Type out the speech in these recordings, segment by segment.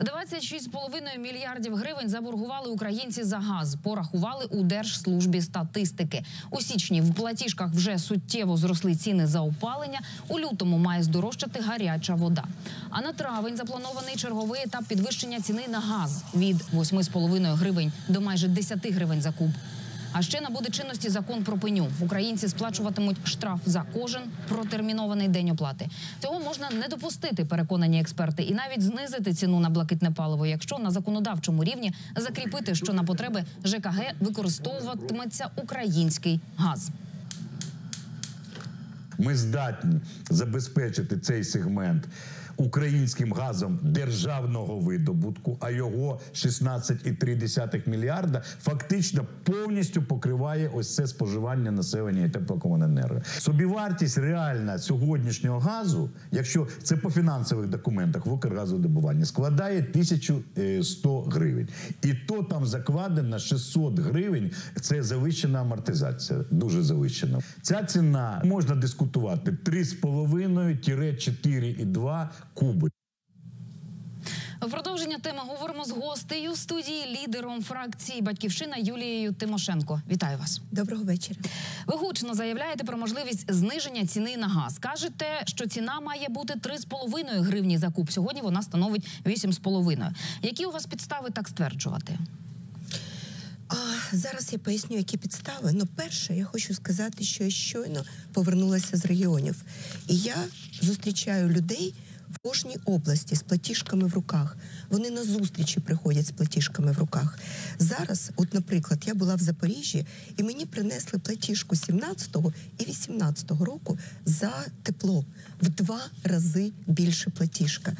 26,5 мільярдів гривень заборгували українці за газ. Порахували у Держслужбі статистики. У січні в платіжках вже суттєво зросли ціни за опалення. У лютому має здорожчати гаряча вода. А на травень запланований черговий етап підвищення ціни на газ від 8,5 гривень до майже 10 гривень за куб. А ще набуде чинності закон про пеню. Українці сплачуватимуть штраф за кожен протермінований день оплати. Цього можна не допустити, переконані експерти, і навіть знизити ціну на блакитне паливо, якщо на законодавчому рівні закріпити, що на потреби ЖКГ використовуватиметься український газ. Ми здатні забезпечити цей сегмент українським газом державного видобутку, а його 16,3 мільярда фактично повністю покриває ось це споживання населення і теплокомуненерго. Собівартість реальна сьогоднішнього газу, якщо це по фінансових документах в Укргазодобуванні, складає 1100 гривень. І то там закладено 600 гривень. Це завищена амортизація, дуже завищена. Ця ціна можна дискутувати 3,5-4,2 куби. В продовження теми говоримо з гостею студії лідером фракції Батьківщина Юлією Тимошенко. Вітаю вас. Доброго вечора. Ви гучно заявляєте про можливість зниження ціни на газ. Кажете, що ціна має бути 3,5 гривні за куб. Сьогодні вона становить 8,5. Які у вас підстави так стверджувати? А зараз я поясню, які підстави. Ну, перше, я хочу сказати, що я щойно повернулася з регіонів, і я зустрічаю людей в кожній області з платіжками в руках. Вони на зустрічі приходять з платіжками в руках. Зараз, от, наприклад, я була в Запоріжжі, і мені принесли платіжку 17-го і 18-го року за тепло в два рази більше платіжка.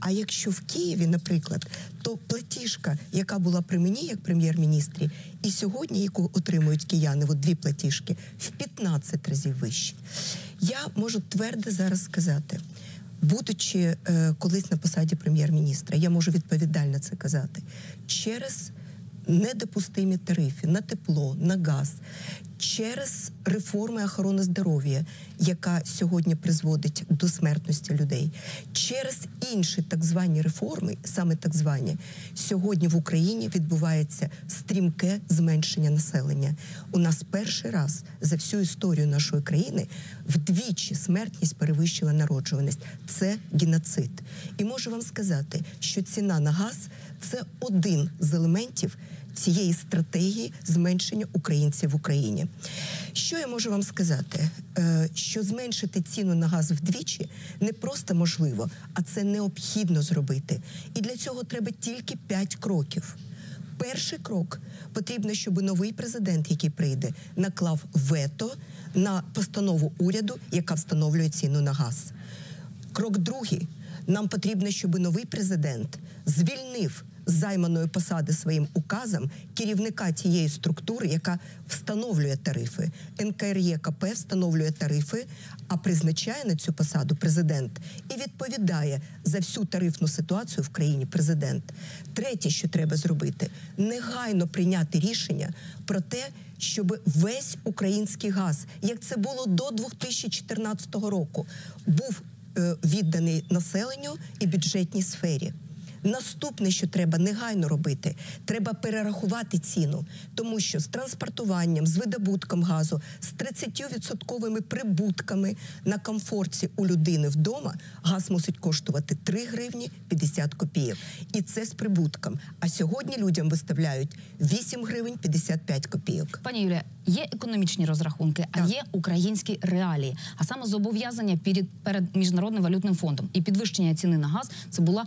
А якщо в Києві, наприклад, то платіжка, яка була при мені як прем'єр-міністрі, і сьогодні, яку отримують кияни, от дві платіжки, в 15 разів вищі. Я можу твердо зараз сказати. Будучи е, колись на посаді прем'єр-міністра, я можу відповідально це казати. Через недопустимі тарифи на тепло, на газ, через реформи охорони здоров'я, яка сьогодні призводить до смертності людей, через інші так звані реформи, саме так звані, сьогодні в Україні відбувається стрімке зменшення населення. У нас перший раз за всю історію нашої країни вдвічі смертність перевищила народжуваність. Це геноцид. І можу вам сказати, що ціна на газ це один з елементів цієї стратегії зменшення українців в Україні. Що я можу вам сказати? Е, Що зменшити ціну на газ вдвічі не просто можливо, а це необхідно зробити. І для цього треба тільки 5 кроків. Перший крок потрібно, щоб новий президент, який прийде, наклав вето на постанову уряду, яка встановлює ціну на газ. Крок другий. Нам потрібно, щоб новий президент звільнив займаної посади своїм указом керівника тієї структури, яка встановлює тарифи. НКРЄКП встановлює тарифи, а призначає на цю посаду президент і відповідає за всю тарифну ситуацію в країні президент. Третє, що треба зробити, негайно прийняти рішення про те, щоб весь український газ, як це було до 2014 року, був е, відданий населенню і бюджетній сфері. Наступне, що треба негайно робити, треба перерахувати ціну, тому що з транспортуванням, з видобутком газу, з 30% прибутками на комфорті у людини вдома газ мусить коштувати 3 гривні 50 копійок. І це з прибутком. А сьогодні людям виставляють 8 гривень 55 копійок. Пані Юлія, є економічні розрахунки, а є українські реалії, а саме зобов'язання перед, перед міжнародним валютним фондом і підвищення ціни на газ це була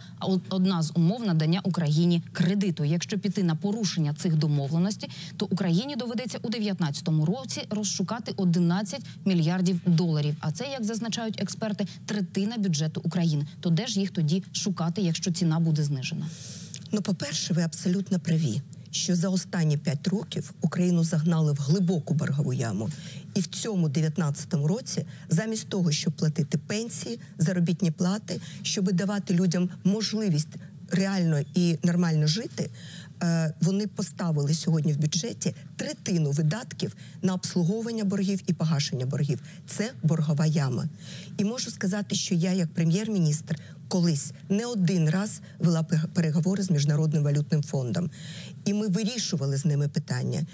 одна з умов надання Україні кредиту. Якщо піти на порушення цих домовленостей, то Україні доведеться у 2019 році розшукати 11 мільярдів доларів. А це, як зазначають експерти, третина бюджету України. То де ж їх тоді шукати, якщо ціна буде знижена? Ну, по-перше, ви абсолютно праві, що за останні п'ять років Україну загнали в глибоку боргову яму. І в цьому 19-му році, замість того, щоб платити пенсії, заробітні плати, щоб давати людям можливість реально і нормально жити, е, вони поставили сьогодні в бюджеті третину видатків на обслуговування боргів і погашення боргів. Це боргова яма. І можу сказати, що я, як прем'єр-міністр, колись не один раз вела переговори з міжнародним валютним фондом, і ми вирішували з ними питання.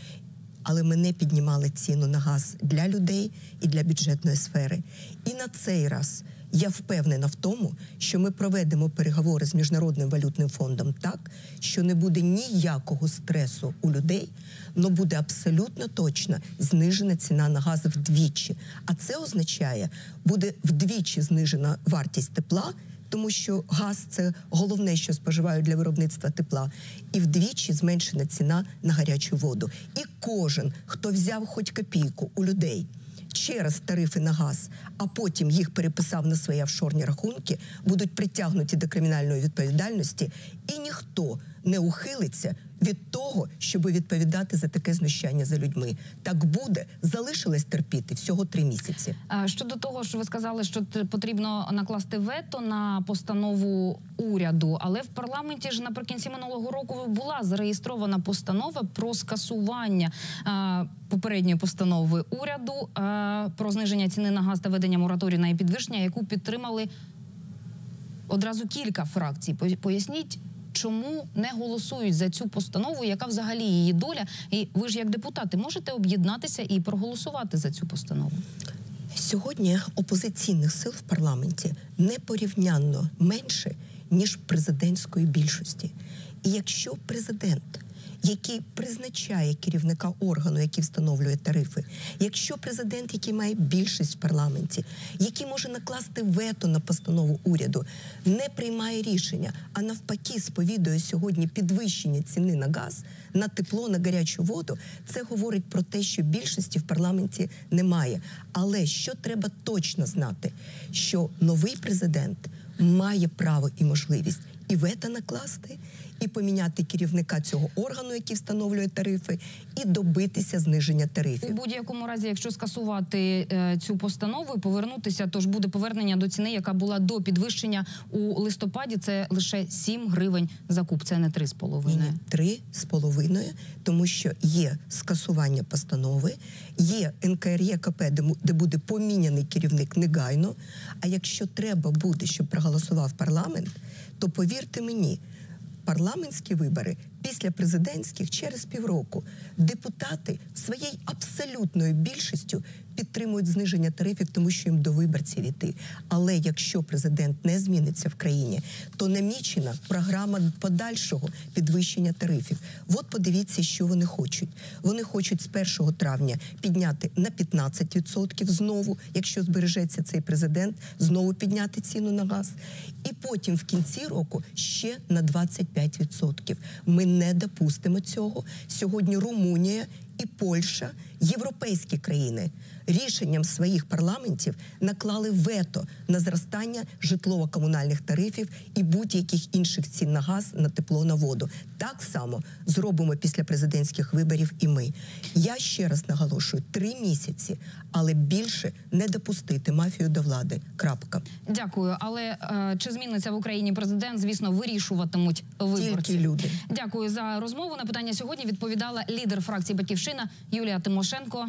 Але ми не піднімали ціну на газ для людей і для бюджетної сфери. І на цей раз я впевнена в тому, що ми проведемо переговори з міжнародним валютним фондом так, що не буде ніякого стресу у людей, але буде абсолютно точно знижена ціна на газ вдвічі. А це означає, буде вдвічі знижена вартість тепла. Тому що газ це головне, що споживають для виробництва тепла, і вдвічі зменшена ціна на гарячу воду. І кожен, хто взяв хоч копійку у людей через тарифи на газ, а потім їх переписав на свої офшорні рахунки, будуть притягнуті до кримінальної відповідальності, і ніхто не ухилиться від того, щоб відповідати за таке знущання за людьми. Так буде, залишилось терпіти всього три місяці. Щодо того, що ви сказали, що потрібно накласти вето на постанову уряду, але в парламенті ж наприкінці минулого року була зареєстрована постанова про скасування попередньої постанови уряду про зниження ціни на газ та ведення мораторію на її підвищення, яку підтримали одразу кілька фракцій. Поясніть. Чому не голосують за цю постанову? Яка взагалі її доля? І ви ж як депутати можете об'єднатися і проголосувати за цю постанову? Сьогодні опозиційних сил в парламенті непорівнянно менше ніж президентської більшості. І якщо президент, який призначає керівника органу, який встановлює тарифи, якщо президент, який має більшість в парламенті, який може накласти вето на постанову уряду, не приймає рішення, а навпаки, сповідує сьогодні підвищення ціни на газ, на тепло, на гарячу воду, це говорить про те, що більшості в парламенті немає. Але що треба точно знати, що новий президент має право і можливість і вето накласти, і поміняти керівника цього органу, який встановлює тарифи, і добитися зниження тарифів. У будь-якому разі, якщо скасувати е, цю постанову і повернутися, то ж буде повернення до ціни, яка була до підвищення у листопаді. Це лише 7 гривень за куб. Це не 3,5. Ні, ні, три з половиною, тому що є скасування постанови, є НКРЄКП, де, де буде поміняний керівник негайно. А якщо треба буде, щоб проголосував парламент, то повірте мені. Парламентські вибори після президентських через півроку депутати своєю абсолютною більшістю підтримують зниження тарифів, тому що їм до виборців іти. Але якщо президент не зміниться в країні, то намічена програма подальшого підвищення тарифів. От подивіться, що вони хочуть. Вони хочуть з 1 травня підняти на 15% знову, якщо збережеться цей президент, знову підняти ціну на газ. І потім в кінці року ще на 25%. Ми не допустимо цього. Сьогодні Румунія і Польща, європейські країни рішенням своїх парламентів наклали вето на зростання житлово-комунальних тарифів і будь-яких інших цін на газ, на тепло, на воду. Так само зробимо після президентських виборів і ми. Я ще раз наголошую: три місяці, але більше не допустити мафію до влади. Крапка. Дякую. Але е, чи зміниться в Україні президент? Звісно, вирішуватимуть виборці. Тільки люди. Дякую за розмову. На питання сьогодні відповідала лідер фракції Батьківщина Юлія Тимошенко. Порошенко.